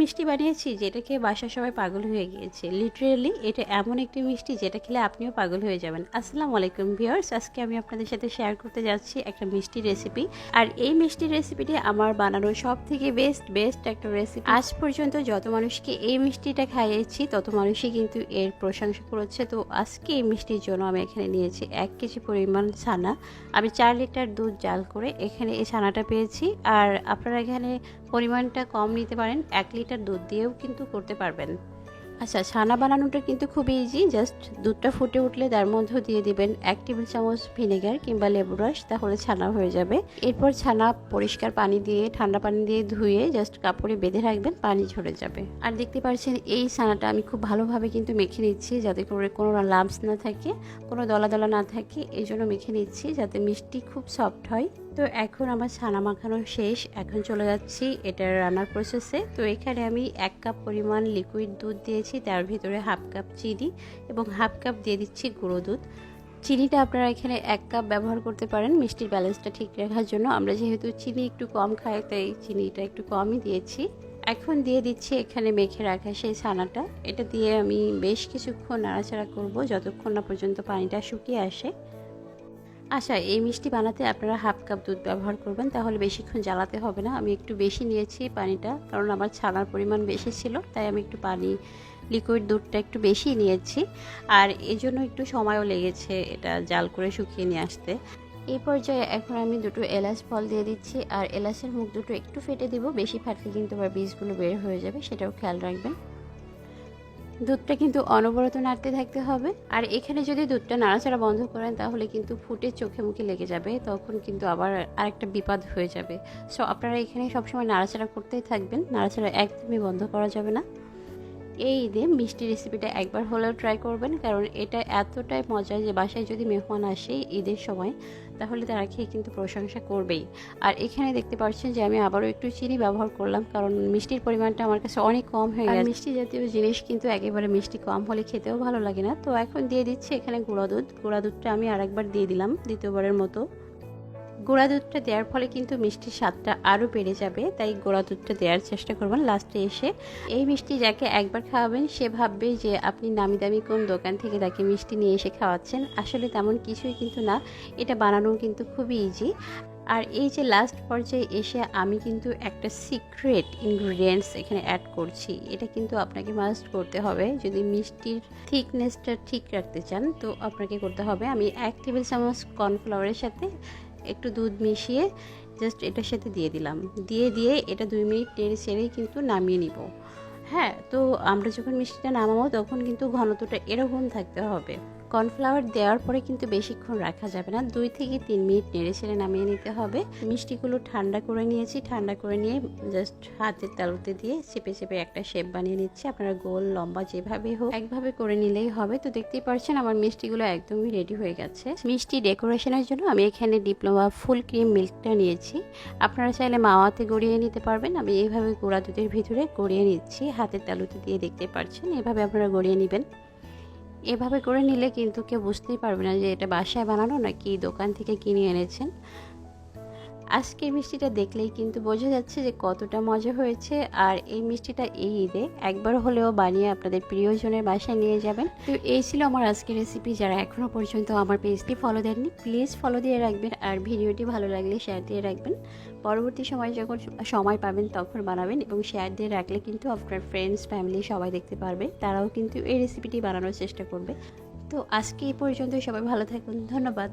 মিষ্টি বানিয়েছি যেটা খেয়ে বাসার সবাই পাগল হয়ে গিয়েছে। লিটারেলি এটা এমন একটি মিষ্টি যেটা খেলে আপনিও পাগল হয়ে যাবেন। আসসালামু আলাইকুম ভিউয়ার্স আজকে আমি আপনাদের সাথে শেয়ার করতে যাচ্ছি একটা মিষ্টি রেসিপি আর এই মিষ্টি রেসিপিটি আমার বানানো সব থেকে বেস্ট বেস্ট একটা রেসিপি আজ পর্যন্ত যত মানুষকে এই মিষ্টিটা খাইয়েছি, তত মানুষই কিন্তু এর প্রশংসা করেছে। তো আজকে এই মিষ্টির জন্য আমি এখানে নিয়েছি এক কেজি পরিমাণ ছানা। আমি চার লিটার দুধ জাল করে এখানে এই ছানাটা পেয়েছি। আর আপনারা এখানে পরিমাণটা কম নিতে পারেন। এক লিটার দুধ দিয়েও কিন্তু করতে পারবেন। আচ্ছা ছানা বানানোটা কিন্তু খুব ইজি জাস্ট দুধটা ফুটে উঠলে তার মধ্যে দিয়ে দিবেন এক টেবিল চামচ ভিনেগার কিংবা লেবু রস, তাহলে ছানা হয়ে যাবে। এরপর ছানা পরিষ্কার পানি দিয়ে, ঠান্ডা পানি দিয়ে ধুয়ে জাস্ট কাপড়ে বেঁধে রাখবেন, পানি ঝরে যাবে। আর দেখতে পাচ্ছেন, এই ছানাটা আমি খুব ভালোভাবে কিন্তু মেখে নিচ্ছি যাতে করে কোনো লাম্পস না থাকে, কোনো দলা দলা না থাকে এই জন্য মেখে নিচ্ছি যাতে মিষ্টি খুব সফট হয়। তো এখন আমার ছানা মাখানো শেষ, এখন চলে যাচ্ছি এটা রান্নার প্রসেসে তো এখানে আমি এক কাপ পরিমাণ লিকুইড দুধ দিয়েছি, তার ভিতরে হাফ কাপ চিনি এবং হাফ কাপ দিয়ে দিচ্ছি গুঁড়ো দুধ। চিনিটা আপনারা এখানে এক কাপ ব্যবহার করতে পারেন, মিষ্টির ব্যালেন্সটা ঠিক রাখার জন্য। আমরা যেহেতু চিনি একটু কম খাই, তাই চিনিটা একটু কমই দিয়েছি। এখন দিয়ে দিচ্ছি এখানে মেখে রাখা সেই ছানাটা। এটা দিয়ে আমি বেশ কিছুক্ষণ নাড়াচাড়া করব, যতক্ষণ না পর্যন্ত পানিটা শুকিয়ে আসে। আচ্ছা এই মিষ্টি বানাতে আপনারা হাফ কাপ দুধ ব্যবহার করবেন, তাহলে বেশিক্ষণ জ্বালাতে হবে না। আমি একটু বেশি নিয়েছি পানিটা, কারণ আমার ছানার পরিমাণ বেশি ছিল, তাই আমি একটু পানি লিকুইড দুধটা একটু বেশি নিয়েছি। আর এই জন্য একটু সময়ও লেগেছে এটা জাল করে শুকিয়ে নিয়ে আসতে। এই পর্যায়ে এখন আমি দুটো এলাচ ফল দিয়ে দিচ্ছি, আর এলাচের মুখ দুটো একটু ফেটে দিব, বেশি ফাটলে কিন্তু আবার বীজগুলো বের হয়ে যাবে, সেটাও খেয়াল রাখবেন। দুধটা কিন্তু অনবরত নাড়তে থাকতে হবে। আর এখানে যদি দুধটা নাড়াচাড়া বন্ধ করেন, তাহলে কিন্তু ফুটে চোখে মুখে লেগে যাবে, তখন কিন্তু আবার আরেকটা বিপদ হয়ে যাবে। সো আপনারা এখানে সবসময় নাড়াচাড়া করতেই থাকবেন। নাড়াচাড়া একদমই বন্ধ করা যাবে না। এই ঈদে মিষ্টি রেসিপিটা একবার হলেও ট্রাই করবেন কারণ এটা এতটাই মজা যে বাসায় যদি মেহমান আসে ঈদের সময় তাহলে তারা খেয়ে কিন্তু প্রশংসা করবেই। আর এখানে দেখতে পাচ্ছেন যে আমি আবারও একটু চিনি ব্যবহার করলাম কারণ মিষ্টির পরিমাণটা আমার কাছে অনেক কম হয়ে গেছে। মিষ্টি জাতীয় জিনিস কিন্তু একেবারে মিষ্টি কম হলে খেতেও ভালো লাগে না। তো এখন দিয়ে দিচ্ছি এখানে গুঁড়া দুধ। গুঁড়া দুধটা আমি আরেকবার দিয়ে দিলাম দ্বিতীয়বারের মতো। গোড়া দুধটা দেওয়ার ফলে কিন্তু মিষ্টির স্বাদটা আরও বেড়ে যাবে, তাই গোড়া দুধটা দেওয়ার চেষ্টা করবেন লাস্টে এসে। এই মিষ্টি যাকে একবার খাওয়াবেন, সে ভাববে যে আপনি নামি দামি কোন দোকান থেকে তাকে মিষ্টি নিয়ে এসে খাওয়াচ্ছেন। আসলে তেমন কিছুই কিন্তু না, এটা বানানো কিন্তু খুবই ইজি আর এই যে লাস্ট পর্যায়ে এসে আমি কিন্তু একটা সিক্রেট ইনগ্রিডিয়েন্টস এখানে অ্যাড করছি, এটা কিন্তু আপনাকে মাস্ট করতে হবে। যদি মিষ্টির থিকনেসটা ঠিক রাখতে চান, তো আপনাকে করতে হবে। আমি এক টেবিল চামচ কর্নফ্লাওয়ারের সাথে একটু দুধ মিশিয়ে জাস্ট এটার সাথে দিয়ে দিলাম। দিয়ে দিয়ে এটা দুই মিনিট টেনে ছেড়েই কিন্তু নামিয়ে নিব। হ্যাঁ তো আমরা যখন মিষ্টিটা নামাবো তখন কিন্তু ঘনত্বটা এরকম থাকতে হবে। কর্নফ্লাওয়ার দেওয়ার পরে কিন্তু বেশিক্ষণ রাখা যাবে না। দুই থেকে তিন মিনিট নেড়ে ছেড়ে নামিয়ে নিতে হবে। মিষ্টিগুলো ঠান্ডা করে নিয়েছি। ঠান্ডা করে নিয়ে জাস্ট হাতের তালুতে দিয়ে চেপে চেপে একটা শেপ বানিয়ে নিচ্ছি। আপনারা গোল, লম্বা যেভাবে হোক, একভাবে করে নিলেই হবে। তো দেখতেই পারছেন আমার মিষ্টিগুলো একদমই রেডি হয়ে গেছে। মিষ্টি ডেকোরেশনের জন্য আমি এখানে ডিপ্লোমা ফুল ক্রিম মিল্কটা নিয়েছি। আপনারা চাইলে মাওয়াতে গড়িয়ে নিতে পারবেন। আমি এইভাবে গোড়া দুধের ভিতরে গড়িয়ে নিচ্ছি। হাতের তালুতে দিয়ে দেখতে পারছেন। এভাবে আপনারা গড়িয়ে নেবেন। এভাবে করে নিলে কিন্তু কেউ বুঝতেই পারবে না যে এটা বাসায় বানানো নাকি দোকান থেকে কিনে এনেছেন। আজকে মিষ্টিটা দেখলেই কিন্তু বোঝা যাচ্ছে যে কতটা মজা হয়েছে। আর এই মিষ্টিটা এই ঈদে একবার হলেও বানিয়ে আপনাদের প্রিয়জনের বাসায় নিয়ে যাবেন। তো এই ছিল আমার আজকের রেসিপি যারা এখনও পর্যন্ত আমার পেজটি ফলো দেননি প্লিজ ফলো দিয়ে রাখবেন আর ভিডিওটি ভালো লাগলে শেয়ার দিয়ে রাখবেন। পরবর্তী সময় যখন সময় পাবেন তখন বানাবেন এবং শেয়ার দিয়ে রাখলে কিন্তু আপনার ফ্রেন্ডস ফ্যামিলি সবাই দেখতে পারবে। তারাও কিন্তু এই রেসিপিটি বানানোর চেষ্টা করবে। তো আজকে এই পর্যন্ত সবাই ভালো থাকুন ধন্যবাদ।